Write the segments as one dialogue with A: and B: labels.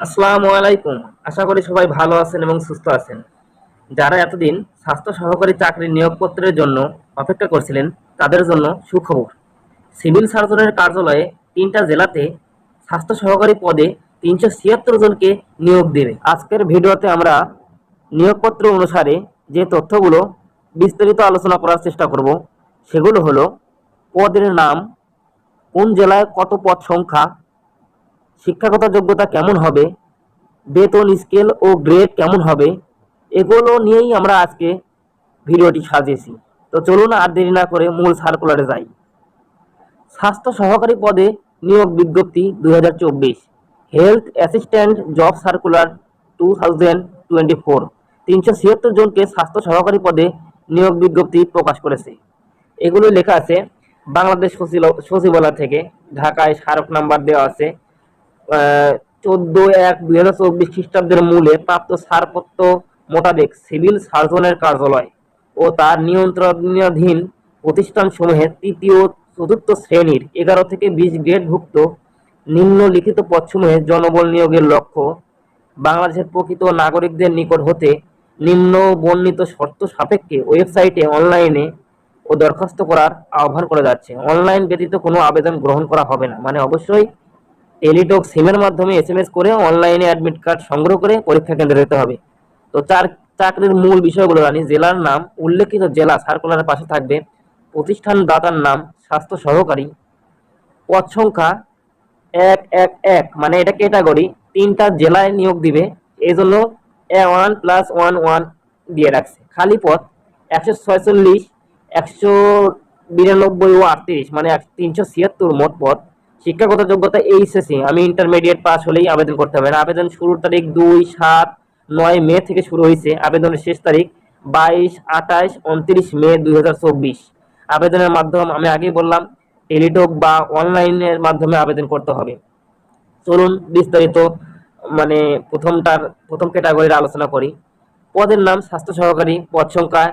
A: আসসালামু আলাইকুম। আশা করি সবাই ভালো আছেন এবং সুস্থ আছেন। যারা এতদিন স্বাস্থ্য সহকারী চাকরির নিয়োগপত্রের জন্য অপেক্ষা করছিলেন, তাদের জন্য সুখবর। সিভিল সার্জনের কার্যালয়ে তিনটা জেলাতে স্বাস্থ্য সহকারী পদে তিনশো ছিয়াত্তর জনকে নিয়োগ দেবে। আজকের ভিডিওতে আমরা নিয়োগপত্র অনুসারে যে তথ্যগুলো বিস্তারিত আলোচনা করার চেষ্টা করব, সেগুলো হলো, পদের নাম, কোন জেলায় কত পদ সংখ্যা শিক্ষাগত যোগ্যতা কেমন হবে? বেতন, স্কেল ও গ্রেড কেমন হবে? এগুলো নিয়েই আমরা আজকে ভিডিওটি সাজিয়েছি। তো চলুন আর দেরি না করে মূল সার্কুলারে যাই। স্বাস্থ্য সহকারী পদে নিয়োগ বিজ্ঞপ্তি দুই হাজার চব্বিশ। Health assistant job circular two thousand twenty four তিনশো ছিয়াত্তর জনকে স্বাস্থ্য সহকারী পদে নিয়োগ বিজ্ঞপ্তি প্রকাশ করেছে। এগুলো লেখা আছে বাংলাদেশ সচিবালয় থেকে। ঢাকায় স্মারক নাম্বার দেওয়া আছে। চোদ্দ এক দুই হাজার চব্বিশ খ্রিস্টাব্দের মূলে প্রাপ্ত ছাড়পত্র মোতাবেক সিভিল সার্জনের কার্যালয় ও তার নিয়ন্ত্রণাধীন প্রতিষ্ঠানসমূহের তৃতীয় চতুর্থ শ্রেণির এগারো থেকে বিশ গ্রেডভুক্ত নিম্নলিখিত পদসমূহে জনবল নিয়োগের লক্ষ্য বাংলাদেশের প্রকৃত নাগরিকদের নিকট হতে নিম্ন বর্ণিত শর্ত সাপেক্ষে ওয়েবসাইটে অনলাইনে ও দরখাস্ত করার আহ্বান করা যাচ্ছে। অনলাইন ব্যতীত কোনো আবেদন গ্রহণ করা হবে না। মানে অবশ্যই টেলিটক সিমের মাধ্যমে এসএমএস করে অনলাইনে অ্যাডমিট কার্ড সংগ্রহ করে পরীক্ষা কেন্দ্রে যেতে হবে। তো চার, চাকরির মূল বিষয়গুলো জানি। জেলার নাম, উল্লেখিত জেলা সার্কুলারের পাশে থাকবে। প্রতিষ্ঠান দাতার নাম, স্বাস্থ্য সহকারী। পদ সংখ্যা এক এক এক মানে এটা ক্যাটাগরি তিনটা জেলায় নিয়োগ দিবে। এই জন্য ওয়ান প্লাস ওয়ান ওয়ান দিয়ে রাখছে। খালি পথ একশো ছয়চল্লিশ, একশো বিরানব্বই ও আটত্রিশ মানে তিনশো ছিয়াত্তর মোট পদ। শিক্ষাগত যোগ্যতা এইচএসসি আমি ইন্টারমিডিয়েট পাস হলেই আবেদন করতে হবে। না আবেদন শুরুর তারিখ দুই সাত নয় মে থেকে শুরু হয়েছে। আবেদনের শেষ তারিখ বাইশ আঠাশ উনত্রিশ মে দুই হাজার চব্বিশ। আবেদনের মাধ্যম আমি আগেই বললাম, টেলিটক বা অনলাইনের মাধ্যমে আবেদন করতে হবে। চলুন বিস্তারিত মানে প্রথমটার, প্রথম ক্যাটাগরির আলোচনা করি। পদের নাম স্বাস্থ্য সহকারী, পদ সংখ্যা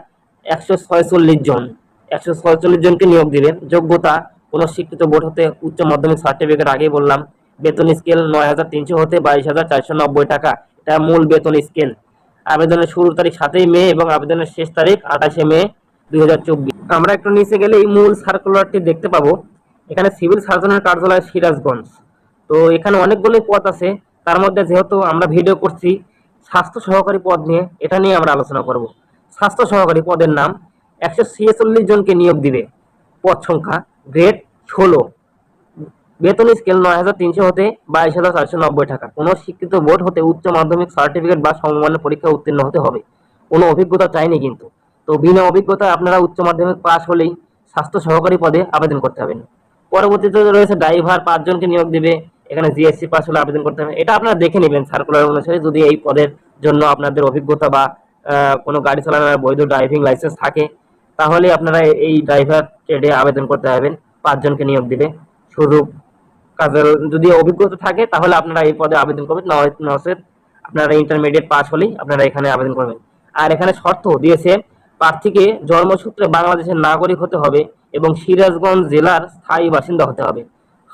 A: একশো ছয়চল্লিশ জন। একশো ছয়চল্লিশ জনকে নিয়োগ দিবেন। যোগ্যতা কোনো শিক্ষিত বোর্ড হতে উচ্চ মাধ্যমিক সার্টিফিকেট আগেই বললাম, বেতন স্কেল নয় হাজার তিনশো হতে বাইশ হাজার চারশো নব্বই টাকা। এটা মূল বেতন স্কেল আবেদনের শুরুর তারিখ সাতই মে এবং আবেদনের শেষ তারিখ আঠাশে মে দুই হাজার চব্বিশ। আমরা একটু নিচে গেলে এই মূল সার্কুলারটি দেখতে পাবো। এখানে সিভিল সার্জনের কার্যালয় সিরাজগঞ্জ। তো এখানে অনেকগুলোই পদ আছে। তার মধ্যে যেহেতু আমরা ভিডিও করছি, স্বাস্থ্য সহকারী পদ নিয়ে, এটা নিয়ে আমরা আলোচনা করব। স্বাস্থ্য সহকারী পদের নাম, একশো ছিয়াচল্লিশ জনকে নিয়োগ দিবে। পদ সংখ্যা গ্রেড ষোলো। বেতন স্কেল নয় হাজার তিনশো হতে বাইশ হাজার চারশো নব্বই টাকা। কোনো শিক্ষিত বোর্ড হতে উচ্চ মাধ্যমিক সার্টিফিকেট বা সমমানের পরীক্ষা উত্তীর্ণ হতে হবে। কোনো অভিজ্ঞতা চাইনি কিন্তু। তো বিনা অভিজ্ঞতায় আপনারা উচ্চ মাধ্যমিক পাস হলেই স্বাস্থ্য সহকারী পদে আবেদন করতে হবেন পরবর্তীতে রয়েছে ড্রাইভার পাঁচজনকে নিয়োগ দেবে। এখানে জিএসসি পাস হলে আবেদন করতে হবে। এটা আপনারা দেখে নেবেন সার্কুলার অনুসারে যদি এই পদের জন্য আপনাদের অভিজ্ঞতা বা কোনো গাড়ি চালানোর বৈধ ড্রাইভিং লাইসেন্স থাকে। তাহলে আপনারা এই ড্রাইভার ট্রেডে আবেদন করতে পারবেন, পাঁচজনকে নিয়োগ দিবে। শুধু কাজের যদি অভিজ্ঞতা থাকে, তাহলে আপনারা এই পদে আবেদন করবেন। নচেত আপনারা ইন্টারমিডিয়েট পাস হলেই আপনারা এখানে আবেদন করবেন। আর এখানে শর্ত দিয়েছে, প্রার্থীকে জন্মসূত্রে বাংলাদেশের নাগরিক হতে হবে এবং সিরাজগঞ্জ জেলার স্থায়ী বাসিন্দা হতে হবে।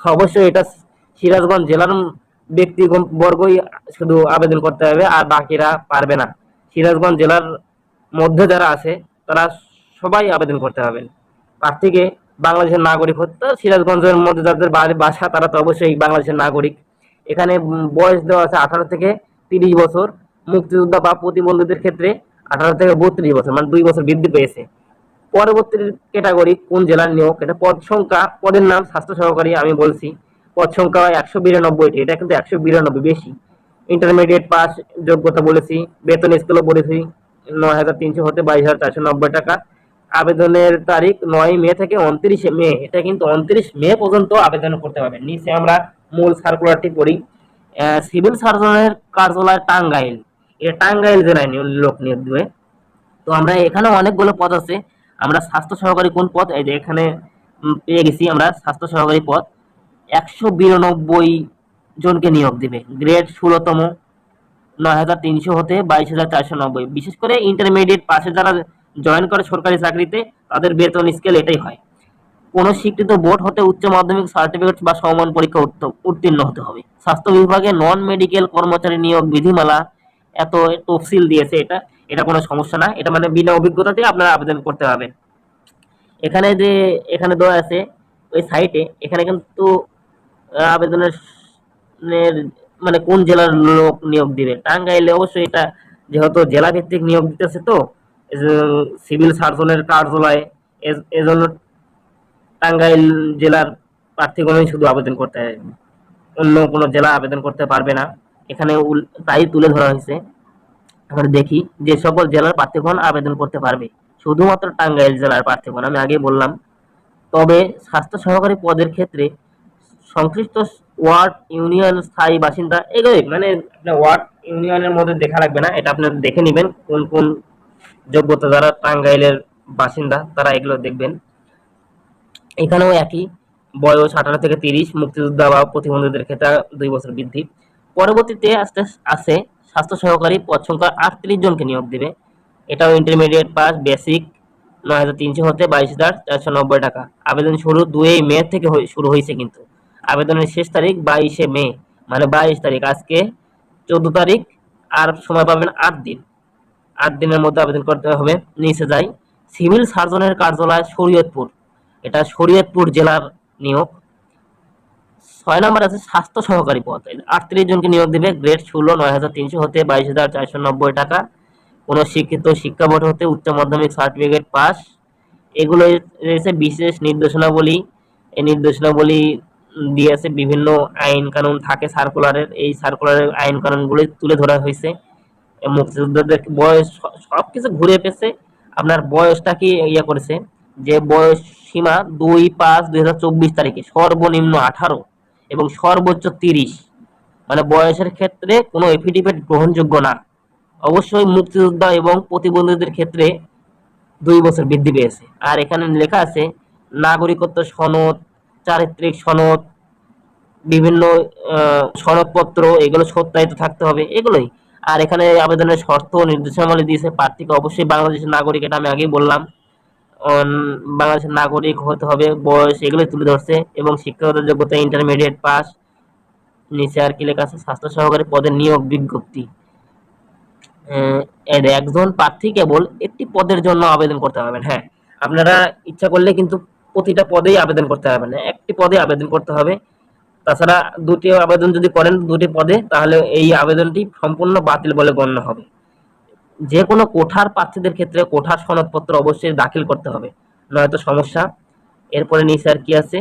A: অবশ্যই এটা সিরাজগঞ্জ জেলার ব্যক্তি বর্গই শুধু আবেদন করতে হবে, আর বাকিরা পারবে না। সিরাজগঞ্জ জেলার মধ্যে যারা আছে, তারা সবাই আবেদন করতে হবেন প্রার্থীকে বাংলাদেশের নাগরিক হতে হবে। সিরাজগঞ্জের মধ্যে যাদের বাসা, তারা তো অবশ্যই বাংলাদেশের নাগরিক। এখানে বয়স দেওয়া আছে আঠারো থেকে তিরিশ বছর। মুক্তিযোদ্ধা বা প্রতিবন্ধীদের ক্ষেত্রে আঠারো থেকে বত্রিশ বছর মানে দুই বছর বৃদ্ধি পেয়েছে। পরবর্তী ক্যাটাগরি কোন জেলার নিয়োগ? এটা পদ সংখ্যা, পদের নাম স্বাস্থ্য সহকারী আমি বলছি। পদ সংখ্যা একশো বিরানব্বইটি, এটা কিন্তু একশো বিরানব্বই বেশি। ইন্টারমিডিয়েট পাস যোগ্যতা বলেছি, বেতন স্কেলও বলেছি, নয় হাজার তিনশো হতে বাইশ হাজার চারশো নব্বই টাকা। আবেদনের তারিখ নয় মে থেকে উনত্রিশে মে। এটা কিন্তু উনত্রিশ মে পর্যন্ত আবেদন করতে পারবেন নিচে আমরা মূল সার্কুলারটি করি সিভিল সার্জনের কার্যালয় টাঙ্গাইল। এটা টাঙ্গাইল জেলায় লোক নিয়োগ দেবে। তো আমরা এখানে অনেকগুলো পদ আছে। আমরা স্বাস্থ্য সহকারী কোন পদ? এই যে এখানে পেয়ে গেছি আমরা স্বাস্থ্য সহকারী পদ। একশো বিরানব্বই জনকে নিয়োগ দিবে। গ্রেড ষোলোতম। নয় হাজার তিনশো হতে বাইশ হাজার চারশো নব্বই। বিশেষ করে ইন্টারমিডিয়েট পাশে যারা জয়েন করে সরকারি চাকরিতে, তাদের বেতন স্কেল এটাই হয়। কোনো স্বীকৃত বোর্ড হতে উচ্চ মাধ্যমিক সার্টিফিকেট বা সমমান পরীক্ষা উত্ত- উত্তীর্ণ হতে হবে। স্বাস্থ্য বিভাগে নন মেডিকেল কর্মচারী নিয়োগ বিধিমালা এত তফসিল দিয়েছে এটা। এটা কোনো সমস্যা না। এটা মানে বিনা অভিজ্ঞতাতে আপনারা আবেদন করতে পারবেন। এখানে যে এখানে দেওয়া আছে, ওই সাইটে এখানে কিন্তু আবেদনের মানে কোন জেলার লোক নিয়োগ দিবে। টাঙ্গাইলে অবশ্যই এটা যেহেতু জেলা ভিত্তিক নিয়োগ দিতেছে তো সিভিল সার্জনের কার্যালয়ে এজন্য টাঙ্গাইল জেলার প্রার্থীগণই শুধু আবেদন করতে অন্য কোনো জেলা আবেদন করতে পারবে না। এখানে তাই তুলে ধরা হয়েছে। আমরা দেখি যে সকল জেলার প্রার্থীগণ আবেদন করতে পারবে। শুধুমাত্র টাঙ্গাইল জেলার প্রার্থীগণ, আমি আগে বললাম। তবে স্বাস্থ্য সহকারী পদের ক্ষেত্রে সংশ্লিষ্ট ওয়ার্ড ইউনিয়ন স্থায়ী বাসিন্দা এগুলোই মানে ওয়ার্ড ইউনিয়নের মধ্যে দেখা লাগবে না, এটা আপনার দেখে নেবেন কোন কোন যোগ্যতা যারা টাঙ্গাইলের বাসিন্দা, তারা এগুলো দেখবেন। এখানেও একই, বয়স আঠারো থেকে তিরিশ, মুক্তিযোদ্ধা বা প্রতিবন্ধীদের ক্ষেত্রে দুই বছর বৃদ্ধি। পরবর্তীতে আস্তে, আছে, স্বাস্থ্য সহকারী পদ সংখ্যা আটত্রিশ জনকে নিয়োগ দিবে। এটাও ইন্টারমিডিয়েট পাস বেসিক নয় হাজার তিনশো হতে বাইশ হাজার চারশো নব্বই টাকা। আবেদন শুরু দুই মে থেকে শুরু হয়েছে কিন্তু। আবেদনের শেষ তারিখ বাইশে মে মানে বাইশ তারিখ। আজকে চোদ্দ তারিখ, আর সময় পাবেন আট দিন। আট দিনের মধ্যে আবেদন করতে হবে। নিচে যাই। সিভিল সার্জনের কার্যালয় শরীয়তপুর। এটা শরীয়তপুর জেলার নিয়োগ। ছয় নম্বর আছে স্বাস্থ্য সহকারী পদ। আটত্রিশ জনকে নিয়োগ দেবে। গ্রেড ষোলো, নয় হাজার তিনশো হতে বাইশ হাজার চারশো নব্বই টাকা। কোনো শিক্ষিত শিক্ষা বোর্ড হতে উচ্চ মাধ্যমিক সার্টিফিকেট পাস। এগুলো রয়েছে বিশেষ নির্দেশনাবলী। এই নির্দেশনাবলী দিয়েছে বিভিন্ন আইন কানুন থাকে সার্কুলারের। এই সার্কুলারের আইন কানুনগুলি তুলে ধরা হয়েছে। মুক্তিযোদ্ধাদের বয়স সব কিছু ঘুরে পেয়েছে আপনার বয়সটা কি ইয়ে করেছে? যে বয়স সীমা দুই পাঁচ দুই হাজার চব্বিশ তারিখে, সর্বনিম্ন আঠারো এবং সর্বোচ্চ তিরিশ। মানে বয়সের ক্ষেত্রে কোনো এফিডেভিট গ্রহণযোগ্য না। অবশ্যই মুক্তিযোদ্ধা এবং প্রতিবন্ধীদের ক্ষেত্রে দুই বছর বৃদ্ধি পেয়েছে। আর এখানে লেখা আছে, নাগরিকত্ব সনদ, চারিত্রিক সনদ, বিভিন্ন সনদপত্র, এগুলো সত্যায়িত থাকতে হবে। এগুলোই আর এখানে আবেদনের শর্ত ও নির্দেশনাবলী দিয়েছে প্রার্থীকে অবশ্যই বাংলাদেশের নাগরিক, এটা আমি আগেই বললাম। বাংলাদেশের নাগরিক হতে হবে, বয়স এগুলোই তুলে ধরছে এবং শিক্ষাগত যোগ্যতা ইন্টারমিডিয়েট পাস নিচে আর কি লেখা আছে, স্বাস্থ্য সহকারী পদের নিয়োগ বিজ্ঞপ্তি। একজন প্রার্থী কেবল একটি পদের জন্য আবেদন করতে পারবেন হ্যাঁ। আপনারা ইচ্ছা করলে কিন্তু প্রতিটা পদেই আবেদন করতে পারবেন, একটি পদে আবেদন করতে হবে। তাছাড়া দুটি আবেদন যদি করেন দুটি পদে, তাহলে এই আবেদনটি সম্পূর্ণ বাতিল বলে গণ্য হবে। যে কোনো কোঠার প্রার্থীদের ক্ষেত্রে কোঠার সনদপত্র অবশ্যই দাখিল করতে হবে, নয়তো সমস্যা। এরপরে নিচে আর কি আছে?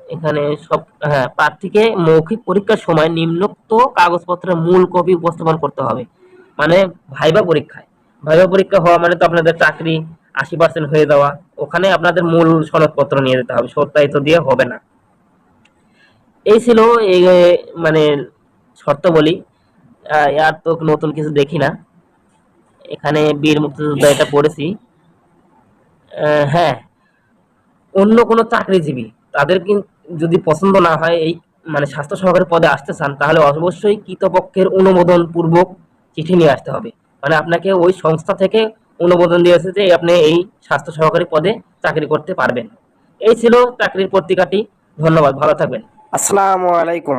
A: এখানে সব হ্যাঁ প্রার্থীকে মৌখিক পরীক্ষার সময় নিম্নোক্ত কাগজপত্রের মূল কপি উপস্থাপন করতে হবে মানে ভাইবা পরীক্ষায়। ভাইবা পরীক্ষা হওয়া মানে তো আপনাদের চাকরি আশি পার্সেন্ট হয়ে যাওয়া, ওখানে আপনাদের মূল সনদপত্র নিয়ে যেতে হবে, সত্যায়িত দিয়ে হবে না। এই ছিল এই মানে শর্ত বলি। আর তো নতুন কিছু দেখি না। এখানে বীর মুক্তিযোদ্ধা এটা পড়েছি। হ্যাঁ। অন্য কোনো চাকরিজীবী, তাদের যদি পছন্দ না হয়, এই মানে স্বাস্থ্য সহকারী পদে আসতে চান, তাহলে অবশ্যই কৃতপক্ষের অনুমোদন পূর্বক চিঠি নিয়ে আসতে হবে। মানে আপনাকে ওই সংস্থা থেকে অনুমোদন দিয়েছে যে আপনি এই স্বাস্থ্য সহকারী পদে চাকরি করতে পারবেন। এই ছিল চাকরির পত্রিকাটি। ধন্যবাদ। ভালো থাকবেন।
B: আসসালামু আলাইকুম।